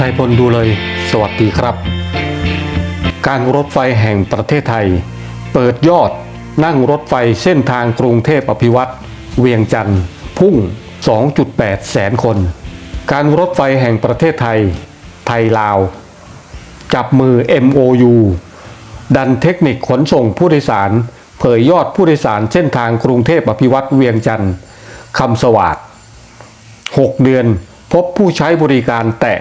นายพลดูเลย สวัสดีครับ การรถไฟแห่งประเทศไทย เปิดยอดนั่งรถไฟเส้นทางกรุงเทพอภิวัตรเวียงจันทร์พุ่ง 2.8 แสนคน การรถไฟแห่งประเทศไทย ไทยลาว จับมือ MOU ดันเทคนิคขนส่งผู้โดยสาร เผยยอดผู้โดยสารเส้นทางกรุงเทพอภิวัตรเวียงจันทร์คำสวัสด์6เดือนพบผู้ใช้บริการแตะ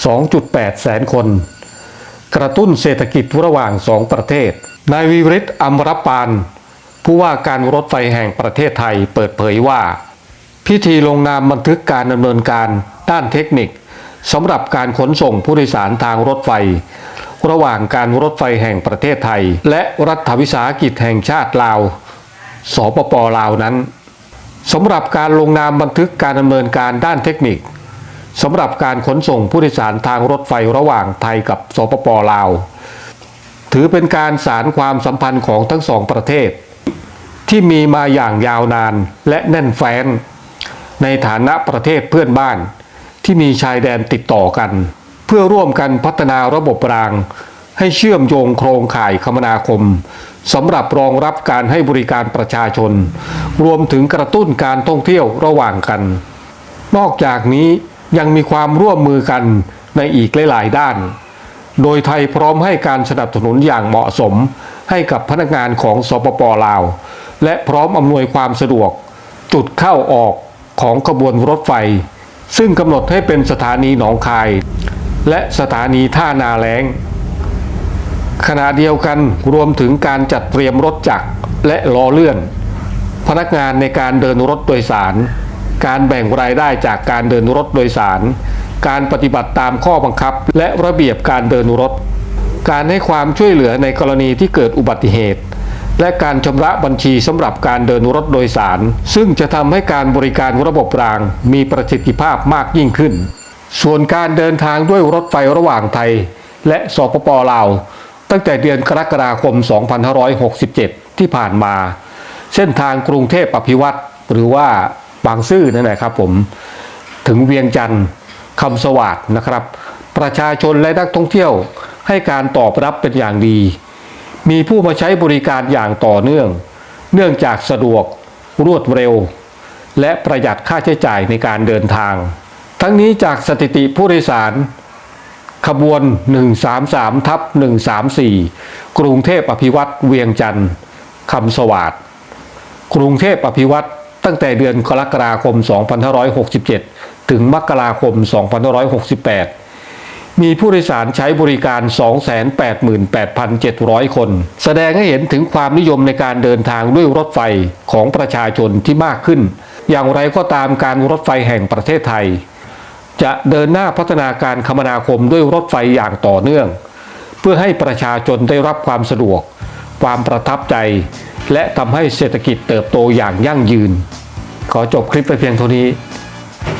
2.8 แสนคน กระตุ้นเศรษฐกิจระหว่างสองประเทศ นายวิริศอมรปาน ผู้ว่าการรถไฟแห่งประเทศไทยเปิดเผยว่า พิธีลงนามบันทึกการดำเนินการด้านเทคนิคสำหรับการขนส่งผู้โดยสารทางรถไฟ ระหว่างการรถไฟแห่งประเทศไทย และรัฐวิสาหกิจแห่งชาติลาว สปปลาวนั้นสำหรับการลงนามบันทึกการดำเนินการด้านเทคนิค สำหรับการขนส่งผู้โดยสารทางรถไฟระหว่างไทยกับสปปลาว ถือเป็นการสารความสัมพันธ์ของทั้งสองประเทศ ที่มีมาอย่างยาวนานและแน่นแฟ้น ในฐานะประเทศเพื่อนบ้านที่มีชายแดนติดต่อกัน เพื่อร่วมกันพัฒนาระบบราง ให้เชื่อมโยงโครงข่ายคมนาคมสำหรับรองรับการให้บริการประชาชน รวมถึงกระตุ้นการท่องเที่ยวระหว่างกัน นอกจากนี้ ยังมีความร่วมมือกันในอีกหลาย ๆ ด้าน โดยไทยพร้อมให้การสนับสนุนอย่างเหมาะสมให้กับพนักงานของสปปลาว และพร้อมอำนวยความสะดวก จุดเข้าออกของขบวนรถไฟ ซึ่งกำหนดให้เป็นสถานีหนองคาย และสถานีท่านาแล้ง ขณะเดียวกันรวมถึงการจัดเตรียมรถจักรและล้อเลื่อน พนักงานในการเดินรถโดยสาร การแบ่งรายได้จากการเดินรถโดยสาร การปฏิบัติตามข้อบังคับ และระเบียบการเดินรถ การให้ความช่วยเหลือในกรณีที่เกิดอุบัติเหตุ และการชำระบัญชีสำหรับการเดินรถโดยสาร ซึ่งจะทำให้การบริการระบบรางมีประสิทธิภาพมากยิ่งขึ้น ส่วนการเดินทางด้วยรถไฟระหว่างไทย และสปปลาวตั้งแต่เดือนกรกฎาคม 2567 ที่ผ่านมา เส้นทางกรุงเทพอภิวัตรหรือว่า บางซื่อนั่นแหละครับผมถึงเวียงจันทร์คำสวัสดนะครับ ประชาชนและนักท่องเที่ยวให้การตอบรับเป็นอย่างดี มีผู้มาใช้บริการอย่างต่อเนื่อง เนื่องจากสะดวกรวดเร็ว และประหยัดค่าใช้จ่ายในการเดินทาง ทั้งนี้จากสถิติผู้โดยสาร ขบวน 133ทับ134 กรุงเทพอภิวัตเวียงจันทร์คำสวัสดกรุงเทพอภิวัตร ตั้งแต่เดือนกรกฎาคม 2567 ถึงมกราคม 2568 มีผู้โดยสารใช้บริการ 288,700 คน แสดงให้เห็นถึงความนิยมในการเดินทางด้วยรถไฟของประชาชนที่มากขึ้น อย่างไรก็ตามการรถไฟแห่งประเทศไทย จะเดินหน้าพัฒนาการคมนาคมด้วยรถไฟอย่างต่อเนื่อง เพื่อให้ประชาชนได้รับความสะดวก ความประทับใจ และทำให้เศรษฐกิจเติบโตอย่างยั่งยืน ขอจบคลิปไปเพียงเท่านี้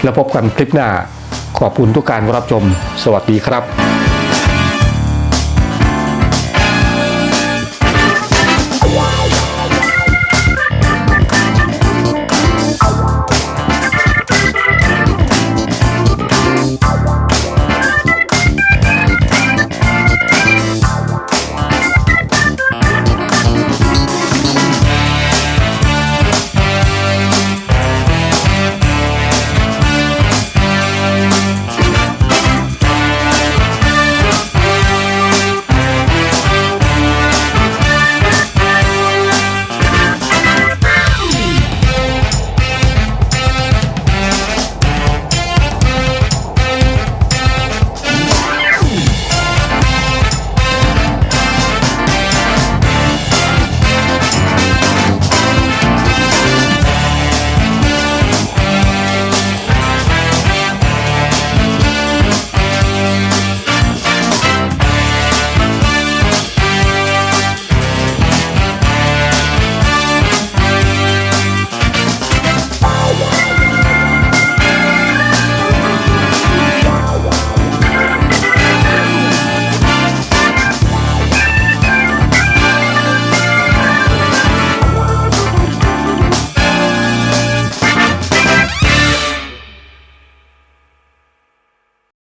แล้วพบกันคลิปหน้า ขอบคุณทุกการรับชม สวัสดีครับ